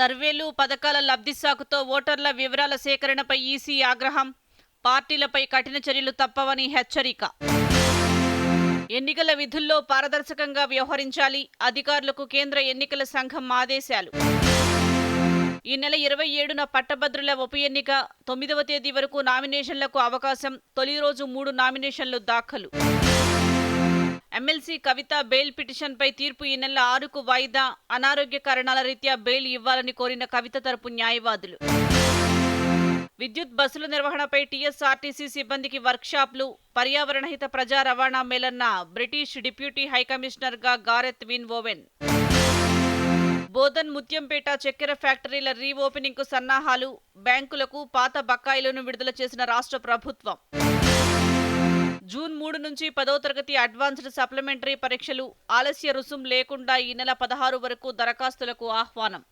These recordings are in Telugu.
సర్వేలు పథకాల లబ్ధి సాకుతో ఓటర్ల వివరాల సేకరణపై ఈసీ ఆగ్రహం. పార్టీలపై కఠిన చర్యలు తప్పవని హెచ్చరిక. ఎన్నికల విధుల్లో పారదర్శకంగా వ్యవహరించాలి అధికారులకు కేంద్ర ఎన్నికల సంఘం ఆదేశాలు. ఈ నెల ఇరవై ఏడున పట్టభద్రుల ఉప ఎన్నిక తొమ్మిదవ తేదీ వరకు నామినేషన్లకు అవకాశం తొలి రోజు మూడు నామినేషన్లు దాఖలు. ఎమ్మెల్సీ కవిత బెయిల్ పిటిషన్పై తీర్పు ఈ నెల ఆరుకు వాయిదా. అనారోగ్య కారణాల రీత్యా బెయిల్ ఇవ్వాలని కోరిన కవిత తరపు న్యాయవాదులు. విద్యుత్ బస్సుల నిర్వహణపై టీఎస్ఆర్టీసీ సిబ్బందికి వర్క్షాప్లు. పర్యావరణహిత ప్రజా రవాణా మేలన్న British deputy హైకమిషనర్గా Gareth Wynn Owen. Bodhan Muthyampet చక్కెర ఫ్యాక్టరీల రీఓపెనింగ్కు సన్నాహాలు. బ్యాంకులకు పాత బకాయిలను విడుదల చేసిన రాష్ట్ర ప్రభుత్వం. జూన్ మూడు నుంచి పదో తరగతి అడ్వాన్స్డ్ సప్లిమెంటరీ పరీక్షలు ఆలస్య రుసుం లేకుండా ఈ నెల పదహారు వరకు దరఖాస్తులకు ఆహ్వానం.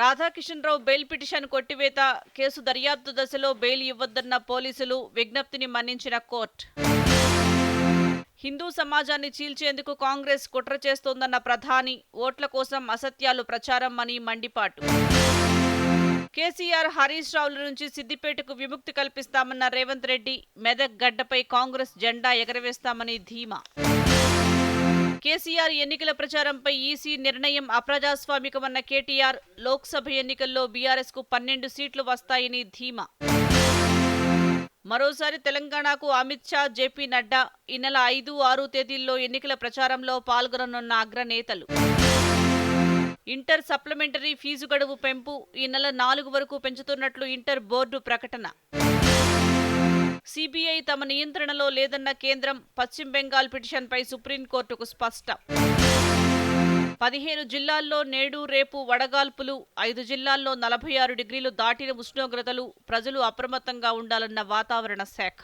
రాధాకిషన్ రావు బెయిల్ పిటిషన్ కొట్టివేత కేసు దర్యాప్తు దశలో బెయిల్ ఇవ్వొద్దన్న పోలీసులు విజ్ఞప్తిని మన్నించిన కోర్టు. హిందూ సమాజాన్ని చీల్చేందుకు కాంగ్రెస్ కుట్ర చేస్తోందన్న ప్రధాని ఓట్ల కోసం అసత్యాలు ప్రచారం అని మండిపాటు. కేసీఆర్ హరీష్ రావుల నుంచి సిద్దిపేటకు విముక్తి కల్పిస్తామన్న రేవంత్ రెడ్డి మెదక్ గడ్డపై కాంగ్రెస్ జెండా ఎగరవేస్తామని ధీమా. కేసీఆర్ ఎన్నికల ప్రచారంపై ఈసీ నిర్ణయం అప్రజాస్వామికమన్న కేటీఆర్ లోక్సభ ఎన్నికల్లో బీఆర్ఎస్కు పన్నెండు సీట్లు వస్తాయని ధీమా. మరోసారి తెలంగాణకు అమిత్ షా జేపీ నడ్డా ఈ నెల ఐదు ఆరు తేదీల్లో ఎన్నికల ప్రచారంలో పాల్గొననున్న అగ్రనేతలు. ఇంటర్ సప్లిమెంటరీ ఫీజు గడువు పెంపు ఈ నెల నాలుగు వరకు పెంచుతున్నట్లు ఇంటర్ బోర్డు ప్రకటన. సిబిఐ తమ నియంత్రణలో లేదన్న కేంద్రం పశ్చిమ బెంగాల్ పిటిషన్పై సుప్రీంకోర్టుకు స్పష్టం. పదిహేను జిల్లాల్లో నేడు రేపు వడగాల్పులు ఐదు జిల్లాల్లో నలభై ఆరు డిగ్రీలు దాటిన ఉష్ణోగ్రతలు ప్రజలు అప్రమత్తంగా ఉండాలన్న వాతావరణ శాఖ.